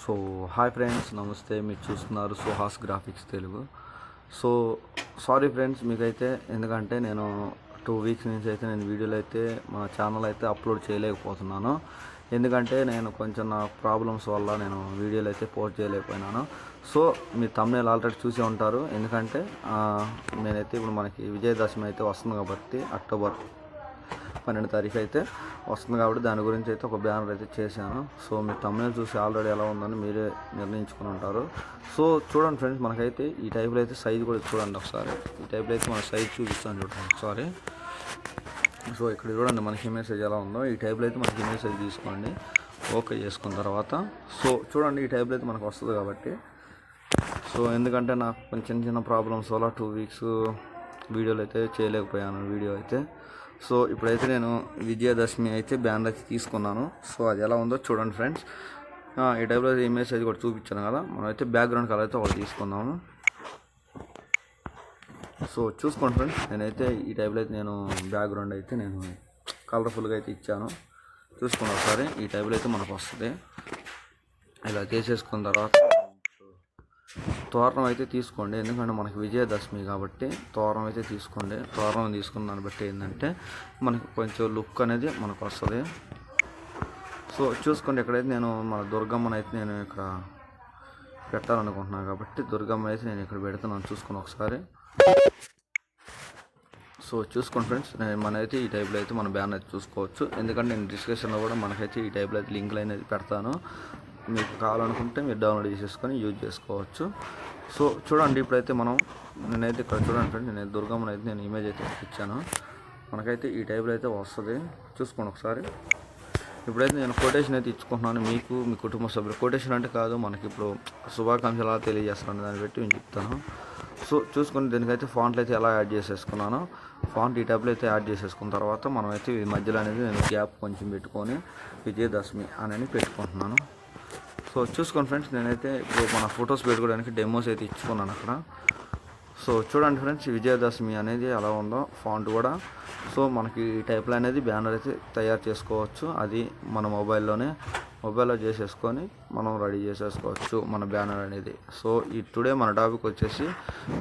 So hi friends నమస్తే. మీరు చూస్తున్నారు Suhas graphics Telugu. So sorry friends మీకైతే ఎందుకంటే నేను టూ వీక్స్ నుంచి అయితే నేను వీడియోలు అయితే మా ఛానల్ అయితే అప్లోడ్ చేయలేకపోతున్నాను. ఎందుకంటే నేను కొంచెం నా ప్రాబ్లమ్స్ వల్ల నేను వీడియోలు అయితే పోస్ట్ చేయలేకపోయినాను. సో మీ తమ్నేలు ఆల్రెడీ చూసే ఉంటారు. ఎందుకంటే నేనైతే ఇప్పుడు మనకి విజయదశమి అయితే వస్తుంది కాబట్టి అక్టోబర్ పన్నెండు తారీఖు అయితే వస్తుంది కాబట్టి దాని గురించి అయితే ఒక బ్యానర్ అయితే చేశాను. సో మీ తమ్ముని చూసి ఆల్రెడీ ఎలా ఉందని మీరే నిర్ణయించుకుని ఉంటారు. సో చూడండి ఫ్రెండ్స్ మనకైతే ఈ టైప్లో అయితే సైజ్ కూడా చూడండి ఒకసారి. ఈ టైప్లో అయితే మన సైజ్ చూపిస్తాను చూడండి ఒకసారి. సో ఇక్కడ చూడండి మనకి ఇమేజ్ సైజ్ ఎలా ఉందో. ఈ టైప్లో అయితే మనకి ఇమేజ్ సైజ్ తీసుకోండి. ఓకే చేసుకున్న తర్వాత. సో చూడండి ఈ టైప్లో అయితే మనకు వస్తుంది కాబట్టి. సో ఎందుకంటే నాకు కొంచెం చిన్న చిన్న ప్రాబ్లమ్స్ వల్ల టూ వీక్స్ వీడియోలు అయితే చేయలేకపోయాను వీడియో అయితే. సో ఇప్పుడైతే నేను విజయదశమి అయితే బ్యానర్కి తీసుకున్నాను. సో అది ఎలా ఉందో చూడండి ఫ్రెండ్స్ ఈ టైప్లో అయితే ఇమేజ్ అయితే కూడా చూపించాను కదా. మనం అయితే బ్యాక్గ్రౌండ్ కలర్ అయితే ఒకటి తీసుకున్నాము సో చూసుకోండి ఫ్రెండ్స్ నేనైతే ఈ టైప్లో అయితే నేను బ్యాక్గ్రౌండ్ అయితే నేను కలర్ఫుల్గా అయితే ఇచ్చాను. చూసుకోండి ఒకసారి. ఈ టైప్లో అయితే మనకు వస్తుంది. ఇలా చేసేసుకున్న తర్వాత తోరణం అయితే తీసుకోండి. ఎందుకంటే మనకి విజయదశమి కాబట్టి తోరణం అయితే తీసుకోండి. తోరణం తీసుకున్న దాన్ని బట్టి ఏంటంటే మనకి కొంచెం లుక్ అనేది మనకు వస్తుంది. సో చూసుకోండి ఎక్కడైతే నేను మన దుర్గమ్మను అయితే నేను ఇక్కడ పెట్టాలనుకుంటున్నాను కాబట్టి దుర్గమ్మ అయితే నేను ఇక్కడ పెడుతున్నాను చూసుకుని ఒకసారి. సో చూసుకోండి ఫ్రెండ్స్ నేను మనైతే ఈ టైప్లో అయితే మన బ్యాన్ అయితే చూసుకోవచ్చు. ఎందుకంటే నేను డిస్క్రిప్షన్లో కూడా మనకైతే ఈ టైప్లో అయితే లింక్లు అనేది పెడతాను. మీకు కావాలనుకుంటే మీరు డౌన్లోడ్ చేసేసుకొని యూజ్ చేసుకోవచ్చు. సో చూడండి ఇప్పుడైతే మనం నేనైతే ఇక్కడ చూడండి ఫ్రెండ్ నేను దుర్గమ్మని అయితే నేను ఇమేజ్ అయితే ఇచ్చాను. మనకైతే ఈ టైప్లో అయితే వస్తుంది. చూసుకోండి ఒకసారి. ఇప్పుడైతే నేను కొటేషన్ అయితే ఇచ్చుకుంటున్నాను మీకు మీ కుటుంబ సభ్యులు. కొటేషన్ అంటే కాదు మనకి ఇప్పుడు శుభాకాంక్షలు ఎలా తెలియజేస్తాను దాన్ని బట్టి నేను చెప్తాను. సో చూసుకుని దీనికైతే ఫాంట్లు అయితే ఎలా యాడ్ చేసేసుకున్నాను. ఫాంట్ ఈ టైప్లో అయితే యాడ్ చేసేసుకున్న తర్వాత మనమైతే ఈ మధ్యలో అనేది నేను గ్యాప్ కొంచెం పెట్టుకొని విజయదశమి అని పెట్టుకుంటున్నాను. సో చూసుకోండి ఫ్రెండ్స్ నేనైతే ఇప్పుడు మన ఫొటోస్ పెట్టుకోవడానికి డెమోస్ అయితే ఇచ్చుకున్నాను అక్కడ. సో చూడండి ఫ్రెండ్స్ విజయదశమి అనేది ఎలా ఉందో ఫాంట్ కూడా. సో మనకి ఈ టైప్లో అనేది బ్యానర్ అయితే తయారు చేసుకోవచ్చు. అది మన మొబైల్లోనే మొబైల్లో చేసేసుకొని మనం రెడీ చేసేసుకోవచ్చు మన బ్యానర్ అనేది. సో ఈ టుడే మన టాపిక్ వచ్చేసి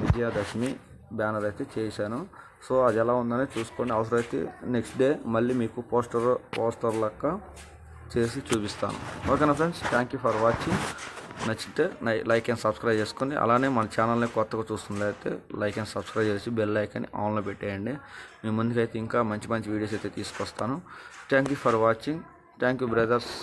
విజయదశమి బ్యానర్ అయితే చేశాను. సో అది ఎలా ఉందని చూసుకోండి. అవసరమైతే నెక్స్ట్ డే మళ్ళీ మీకు పోస్టర్ పోస్టర్ లెక్క చేసి చూపిస్తాను. ఓకేనా friends? Thank you for watching నచ్చితే లైక్ అండ్ సబ్స్క్రైబ్ చేసుకోండి. అలానే మన ఛానల్ని కొత్తగా చూస్తున్నట్లయితే లైక్ అండ్ సబ్స్క్రైబ్ చేసి బెల్ ఐకాన్ ఆన్లో పెట్టేయండి. మీ ముందుకైతే ఇంకా మంచి మంచి వీడియోస్ అయితే తీసుకొస్తాను. Thank you for watching thank you brothers